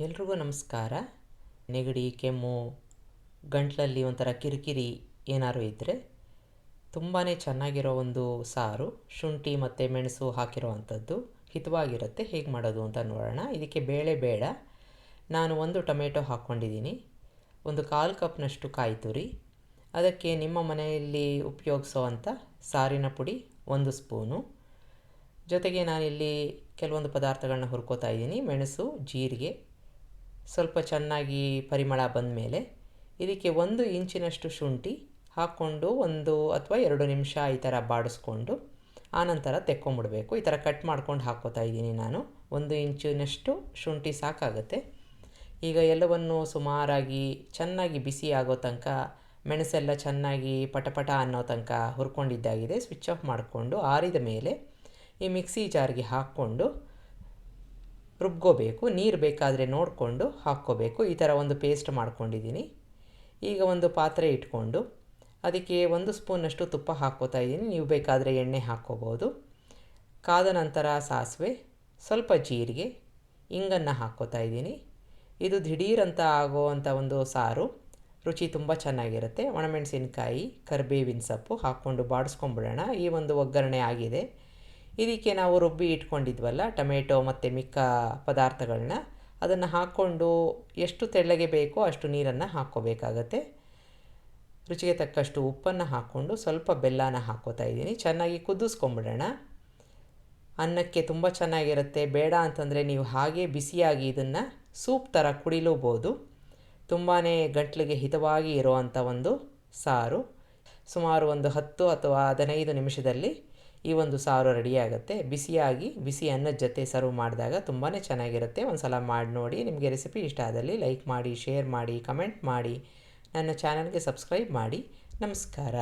ಎಲ್ರಿಗೂ ನಮಸ್ಕಾರ. ನೆಗಡಿ, ಕೆಮ್ಮು, ಗಂಟಲಲ್ಲಿ ಒಂಥರ ಕಿರಿಕಿರಿ ಏನಾದ್ರು ಇದ್ದರೆ ತುಂಬಾ ಚೆನ್ನಾಗಿರೋ ಒಂದು ಸಾರು, ಶುಂಠಿ ಮತ್ತು ಮೆಣಸು ಹಾಕಿರೋ ಅಂಥದ್ದು ಹಿತವಾಗಿರುತ್ತೆ. ಹೇಗೆ ಮಾಡೋದು ಅಂತ ನೋಡೋಣ. ಇದಕ್ಕೆ ಬೇಳೆ ಬೇಡ. ನಾನು ಒಂದು ಟೊಮೆಟೊ ಹಾಕ್ಕೊಂಡಿದ್ದೀನಿ. ಒಂದು ಕಾಲು ಕಪ್ನಷ್ಟು ಕಾಯಿ ತುರಿ. ಅದಕ್ಕೆ ನಿಮ್ಮ ಮನೆಯಲ್ಲಿ ಉಪಯೋಗಿಸೋ ಅಂಥ ಸಾರಿನ ಪುಡಿ ಒಂದು ಸ್ಪೂನು. ಜೊತೆಗೆ ನಾನಿಲ್ಲಿ ಕೆಲವೊಂದು ಪದಾರ್ಥಗಳನ್ನ ಹುರ್ಕೋತಾ ಇದ್ದೀನಿ. ಮೆಣಸು, ಜೀರಿಗೆ ಸ್ವಲ್ಪ ಚೆನ್ನಾಗಿ ಪರಿಮಳ ಬಂದ ಮೇಲೆ ಇದಕ್ಕೆ ಒಂದು ಇಂಚಿನಷ್ಟು ಶುಂಠಿ ಹಾಕ್ಕೊಂಡು ಒಂದು ಅಥವಾ ಎರಡು ನಿಮಿಷ ಈ ಥರ ಬಾಡಿಸ್ಕೊಂಡು ಆನಂತರ ತೆಕ್ಕೊಂಬಿಡಬೇಕು. ಈ ಥರ ಕಟ್ ಮಾಡ್ಕೊಂಡು ಹಾಕ್ಕೋತಾ ಇದ್ದೀನಿ ನಾನು. ಒಂದು ಇಂಚಿನಷ್ಟು ಶುಂಠಿ ಸಾಕಾಗುತ್ತೆ. ಈಗ ಎಲ್ಲವನ್ನು ಸುಮಾರಾಗಿ ಚೆನ್ನಾಗಿ ಬಿಸಿ ಆಗೋ ತನಕ, ಮೆಣಸೆಲ್ಲ ಚೆನ್ನಾಗಿ ಪಟಪಟ ಅನ್ನೋ ತನಕ ಹುರ್ಕೊಂಡಿದ್ದಾಗಿದೆ, ಸ್ವಿಚ್ ಆಫ್ ಮಾಡಿಕೊಂಡು ಆರಿದ ಮೇಲೆ ಈ ಮಿಕ್ಸಿ ಜಾರ್ಗೆ ಹಾಕ್ಕೊಂಡು ರುಬ್ಕೋಬೇಕು, ನೀರು ಬೇಕಾದರೆ ನೋಡಿಕೊಂಡು ಹಾಕ್ಕೋಬೇಕು. ಈ ಥರ ಒಂದು ಪೇಸ್ಟ್ ಮಾಡ್ಕೊಂಡಿದ್ದೀನಿ ಈಗ ಒಂದು ಪಾತ್ರೆ ಇಟ್ಕೊಂಡು ಅದಕ್ಕೆ ಒಂದು ಸ್ಪೂನಷ್ಟು ತುಪ್ಪ ಹಾಕ್ಕೋತಾ ಇದ್ದೀನಿ ನೀವು ಬೇಕಾದರೆ ಎಣ್ಣೆ ಹಾಕ್ಕೋಬೋದು. ಕಾದ ನಂತರ ಸಾಸಿವೆ, ಸ್ವಲ್ಪ ಜೀರಿಗೆ, ಇಂಗನ್ನು ಹಾಕ್ಕೋತಾ ಇದ್ದೀನಿ ಇದು ದಿಢೀರಂತ ಆಗೋವಂಥ ಒಂದು ಸಾರು. ರುಚಿ ತುಂಬ ಚೆನ್ನಾಗಿರುತ್ತೆ. ಒಣಮೆಣಸಿನಕಾಯಿ, ಕರಿಬೇವಿನ ಸೊಪ್ಪು ಹಾಕ್ಕೊಂಡು ಬಾಡಿಸ್ಕೊಂಬಿಡೋಣ ಈ ಒಂದು ಒಗ್ಗರಣೆ ಆಗಿದೆ. ಇದಕ್ಕೆ ನಾವು ರುಬ್ಬಿ ಇಟ್ಕೊಂಡಿದ್ವಲ್ಲ, ಟೊಮೆಟೊ ಮತ್ತು ಮಿಕ್ಕ ಪದಾರ್ಥಗಳನ್ನ ಅದನ್ನು ಹಾಕ್ಕೊಂಡು ಎಷ್ಟು ತೆಳ್ಳಗೆ ಬೇಕೋ ಅಷ್ಟು ನೀರನ್ನು ಹಾಕ್ಕೋಬೇಕಾಗತ್ತೆ. ರುಚಿಗೆ ತಕ್ಕಷ್ಟು ಉಪ್ಪನ್ನು ಹಾಕ್ಕೊಂಡು ಸ್ವಲ್ಪ ಬೆಲ್ಲನ ಹಾಕೋತಾ ಇದ್ದೀನಿ. ಚೆನ್ನಾಗಿ ಕುದಿಸ್ಕೊಂಬಿಡೋಣ. ಅನ್ನಕ್ಕೆ ತುಂಬ ಚೆನ್ನಾಗಿರುತ್ತೆ. ಬೇಡ ಅಂತಂದರೆ ನೀವು ಹಾಗೆ ಬಿಸಿಯಾಗಿ ಇದನ್ನು ಸೂಪ್ ಥರ ಕುಡಿಲೂಬೋದು. ತುಂಬಾ ಗಂಟ್ಲಿಗೆ ಹಿತವಾಗಿ ಇರೋವಂಥ ಒಂದು ಸಾರು. ಸುಮಾರು ಒಂದು ಹತ್ತು ಅಥವಾ ಹದಿನೈದು ನಿಮಿಷದಲ್ಲಿ ಈ ಒಂದು ಸಾರು ರೆಡಿಯಾಗುತ್ತೆ ಬಿಸಿಯಾಗಿ ಬಿಸಿ ಅನ್ನದ ಜೊತೆ ಸರ್ವ್ ಮಾಡಿದಾಗ ತುಂಬಾ ಚೆನ್ನಾಗಿರುತ್ತೆ. ಒಂದು ಸಲ ಮಾಡಿ ನೋಡಿ ನಿಮಗೆ ರೆಸಿಪಿ ಇಷ್ಟ ಆದಲ್ಲಿ ಲೈಕ್ ಮಾಡಿ ಶೇರ್ ಮಾಡಿ ಕಮೆಂಟ್ ಮಾಡಿ ನನ್ನ ಚಾನಲ್ಗೆ ಸಬ್ಸ್ಕ್ರೈಬ್ ಮಾಡಿ. ನಮಸ್ಕಾರ.